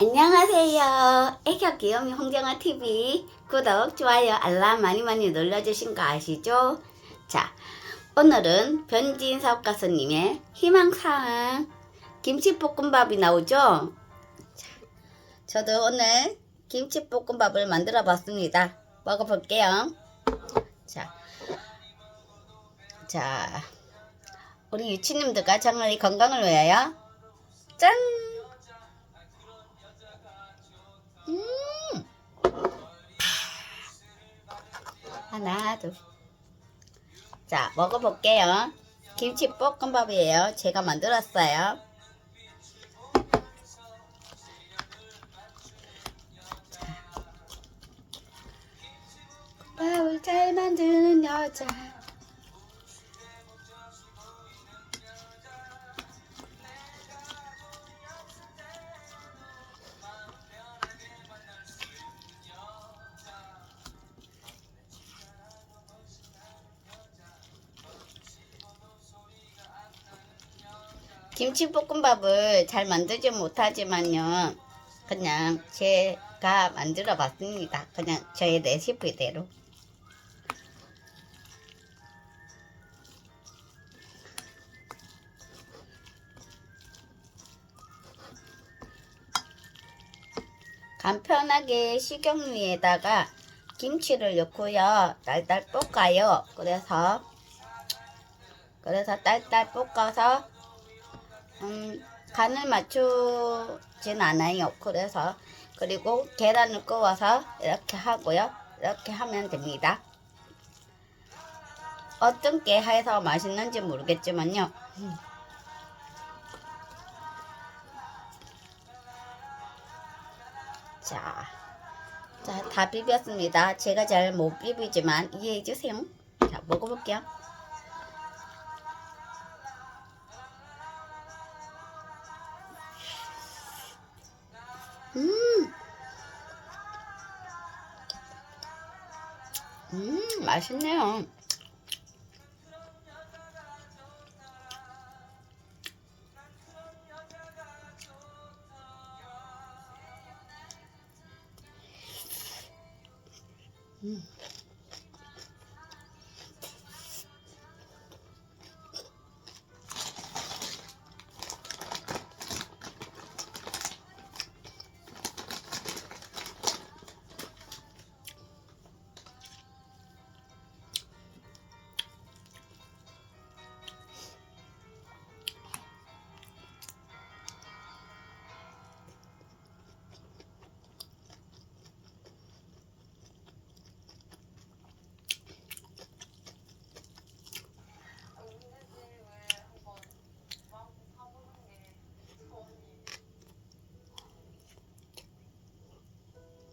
안녕하세요. 애교 귀요미 홍정아 TV 구독, 좋아요, 알람 많이 많이 눌러주신 거 아시죠? 자, 오늘은 변진 사업가수님의 희망사항 김치볶음밥이 나오죠? 자, 저도 오늘 김치볶음밥을 만들어 봤습니다. 먹어볼게요. 자, 자, 우리 유치님들과 정말 건강을 위하여 짠! 하나, 둘. 자, 먹어볼게요. 김치 볶음밥이에요. 제가 만들었어요. 자. 밥을 잘 만드는 여자. 김치볶음밥을 잘 만들지 못하지만요. 그냥 제가 만들어 봤습니다. 그냥 저의 레시피대로. 간편하게 식용유에다가 김치를 넣고요. 딸딸 볶아요. 그래서 그래서 딸딸 볶아서 음, 간을 맞추진 않아요. 그래서 그리고 계란을 구워서 이렇게 하고요. 이렇게 하면 됩니다. 어떤 게 해서 맛있는지 모르겠지만요. 음. 자, 자, 다 비볐습니다. 제가 잘 못 비비지만 이해해 주세요. 자, 먹어볼게요. 음, 맛있네요.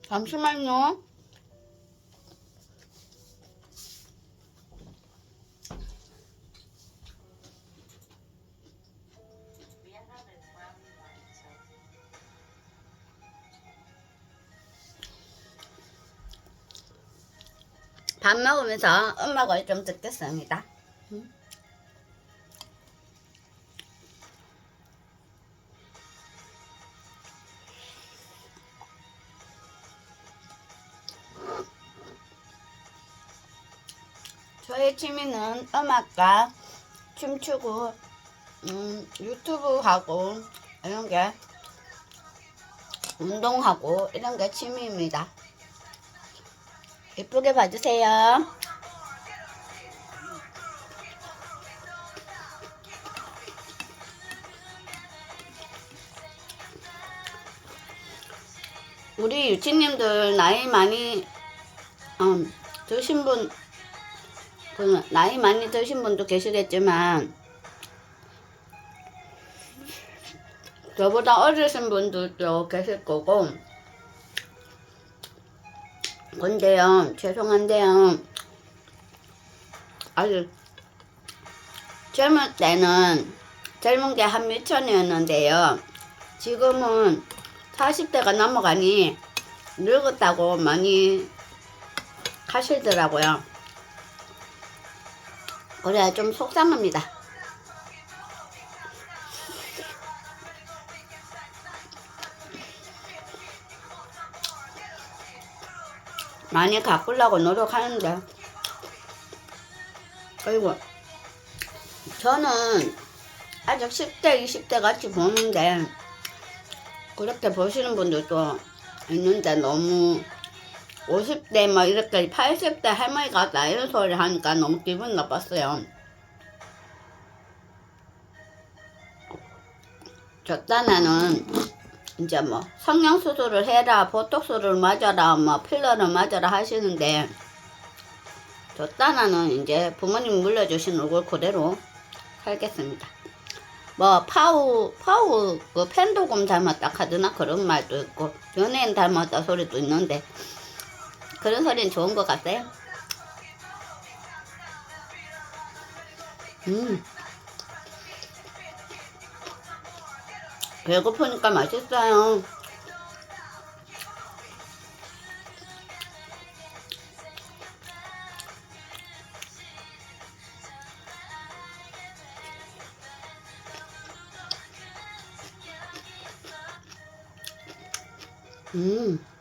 잠시만요. 밥 먹으면서 음악을 좀 듣겠습니다. 음. 취미는 음악과 춤추고 음, 유튜브 하고 이런 게 운동하고 이런 게 취미입니다. 예쁘게 봐주세요. 우리 유치님들 나이 많이 음, 드신 분, 그 나이 많이 드신 분도 계시겠지만 저보다 어리신 분들도 계실 거고. 근데요 죄송한데요. 아주 젊을 때는 젊은 게 한 미천이었는데요. 지금은 40대가 넘어가니 늙었다고 많이 하시더라고요 그래야 좀 속상합니다. 많이 가꾸려고 노력하는데 그리고 저는 아직 10대 20대 같이 보는데 그렇게 보시는 분들도 있는데 너무 50대 막 이렇게 80대 할머니 같다 이런 소리 하니까 너무 기분 나빴어요. 저 딴에는 이제 뭐 성형 수술을 해라 보톡스를 맞아라 뭐 필러를 맞아라 하시는데 저 딴에는 이제 부모님 물려주신 얼굴 그대로 살겠습니다. 뭐 파우 파우 그 팬도금 닮았다 카드나 그런 말도 있고 연예인 닮았다 소리도 있는데 그런 소리는 좋은 것 같아요. 음. 배고프니까 맛있어요. 음.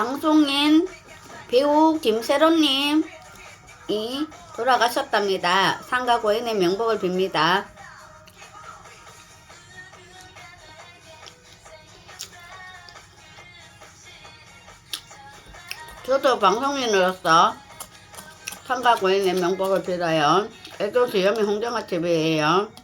방송인 배우 김세롬님이 돌아가셨답니다. 상가 고인의 명복을 빕니다. 저도 방송인으로서 상가 고인의 명복을 빌어요. 애도 주염이 홍정아 TV예요.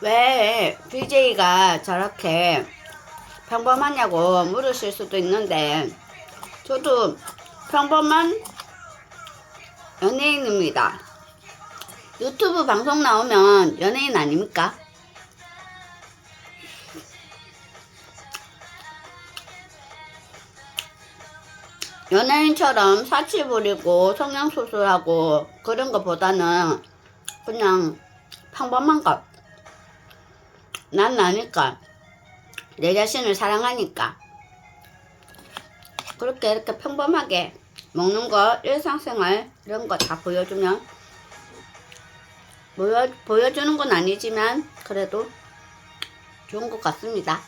왜 BJ가 저렇게 평범하냐고 물으실 수도 있는데 저도 평범한 연예인입니다. 유튜브 방송 나오면 연예인 아닙니까? 연예인처럼 사치 부리고 성형수술하고 그런 것보다는 그냥 평범한 것. 난 나니까. 내 자신을 사랑하니까. 그렇게 이렇게 평범하게 먹는 거, 일상생활, 이런 거 다 보여주면, 보여, 보여주는 건 아니지만, 그래도 좋은 것 같습니다.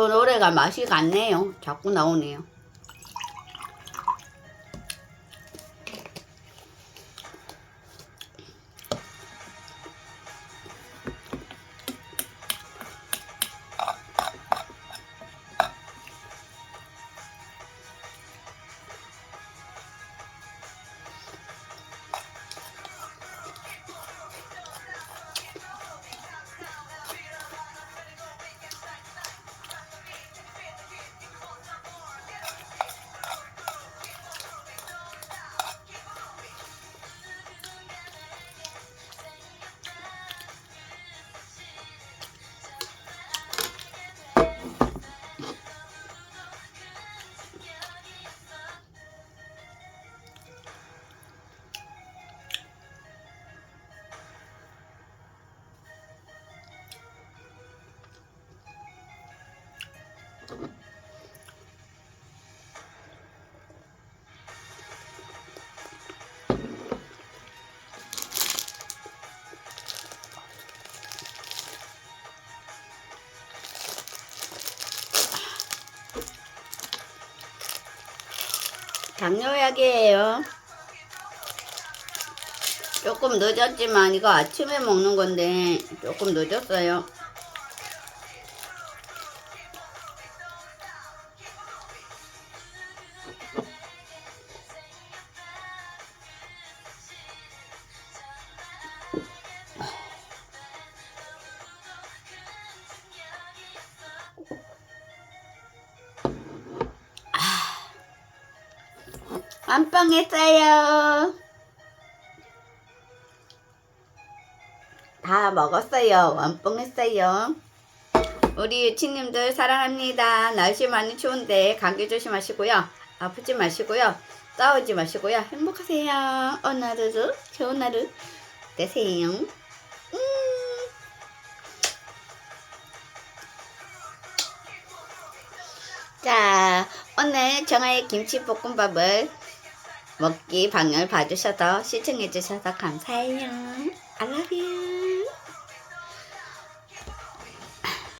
저 노래가 맛이 같네요. 자꾸 나오네요. 당뇨약이에요. 조금 늦었지만 이거 아침에 먹는 건데 조금 늦었어요. 안방했어요. 다 먹었어요. 완뽕했어요. 우리 유치님들 사랑합니다. 날씨 많이 추운데 감기 조심하시고요. 아프지 마시고요. 싸우지 마시고요. 행복하세요. 오늘도 좋은 하루 되세요. 음. 자, 오늘 정아의 김치볶음밥을 먹기 방을 봐주셔서 시청해주셔서 감사해요. I love you.